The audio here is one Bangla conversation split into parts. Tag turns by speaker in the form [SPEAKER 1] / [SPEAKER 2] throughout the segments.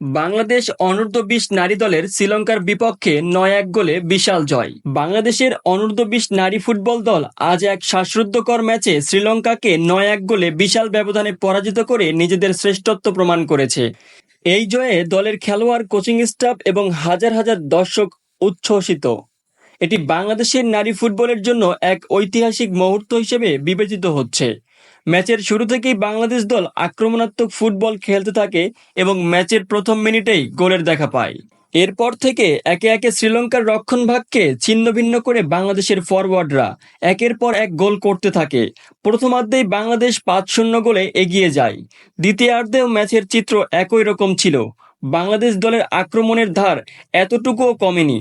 [SPEAKER 1] বাংলাদেশ অনূর্ধ্ব বিশ নারী দলের শ্রীলঙ্কার বিপক্ষে নয় এক গোলে বিশাল জয়। বাংলাদেশের অনূর্ধ্ব বিশ নারী ফুটবল দল আজ এক শ্বাসরুদ্ধকর ম্যাচে শ্রীলঙ্কাকে নয় এক গোলে বিশাল ব্যবধানে পরাজিত করে নিজেদের শ্রেষ্ঠত্ব প্রমাণ করেছে। এই জয়ে দলের খেলোয়াড়, কোচিং স্টাফ এবং হাজার হাজার দর্শক উচ্ছ্বসিত। এটি বাংলাদেশের নারী ফুটবলের জন্য এক ঐতিহাসিক মুহূর্ত হিসেবে বিবেচিত হচ্ছে। ম্যাচের শুরু থেকেই বাংলাদেশ দল আক্রমণাত্মক ফুটবল খেলতে থাকে এবং ম্যাচের প্রথম মিনিটেই গোলের দেখা পায়। এরপর থেকে একে একে শ্রীলঙ্কার রক্ষণভাগকে ছিন্ন ভিন্ন করে বাংলাদেশের ফরওয়ার্ডরা একের পর এক গোল করতে থাকে। প্রথমার্ধেই বাংলাদেশ পাঁচ শূন্য গোলে এগিয়ে যায়। দ্বিতীয়ার্ধেও ম্যাচের চিত্র একই রকম ছিল। বাংলাদেশ দলের আক্রমণের ধার এতটুকুও কমেনি।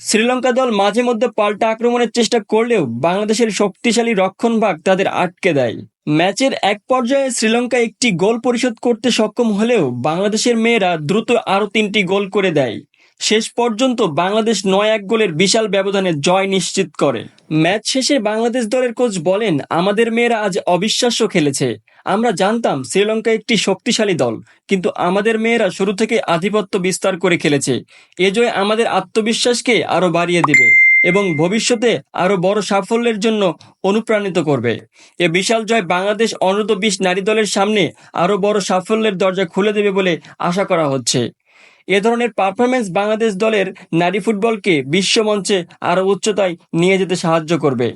[SPEAKER 1] শ্রীলঙ্কা দল মাঝে মধ্যে পাল্টা আক্রমণের চেষ্টা করলেও বাংলাদেশের শক্তিশালী রক্ষণভাগ তাদের আটকে দেয়। ম্যাচের এক পর্যায়ে শ্রীলঙ্কা একটি গোল পরিশোধ করতে সক্ষম হলেও বাংলাদেশের মেয়েরা দ্রুত আরও তিনটি গোল করে দেয়। শেষ পর্যন্ত বাংলাদেশ নয় এক গোলের বিশাল ব্যবধানে জয় নিশ্চিত করে। ম্যাচ শেষে বাংলাদেশ দলের কোচ বলেন, আমাদের মেয়েরা আজ অবিশ্বাস্য খেলেছে। আমরা জানতাম শ্রীলঙ্কা একটি শক্তিশালী দল, কিন্তু আমাদের মেয়েরা শুরু থেকে আধিপত্য বিস্তার করে খেলেছে। এ জয় আমাদের আত্মবিশ্বাসকে আরও বাড়িয়ে দেবে এবং ভবিষ্যতে আরও বড় সাফল্যের জন্য অনুপ্রাণিত করবে। এ বিশাল জয় বাংলাদেশ অনূর্ধ্ব বিশ নারী দলের সামনে আরও বড় সাফল্যের দরজা খুলে দেবে বলে আশা করা হচ্ছে। এ ধরনের পারফরমেন্স বাংলাদেশ দলের নারী ফুটবলকে বিশ্বমঞ্চে আরও উচ্চতায় নিয়ে যেতে সাহায্য করবে।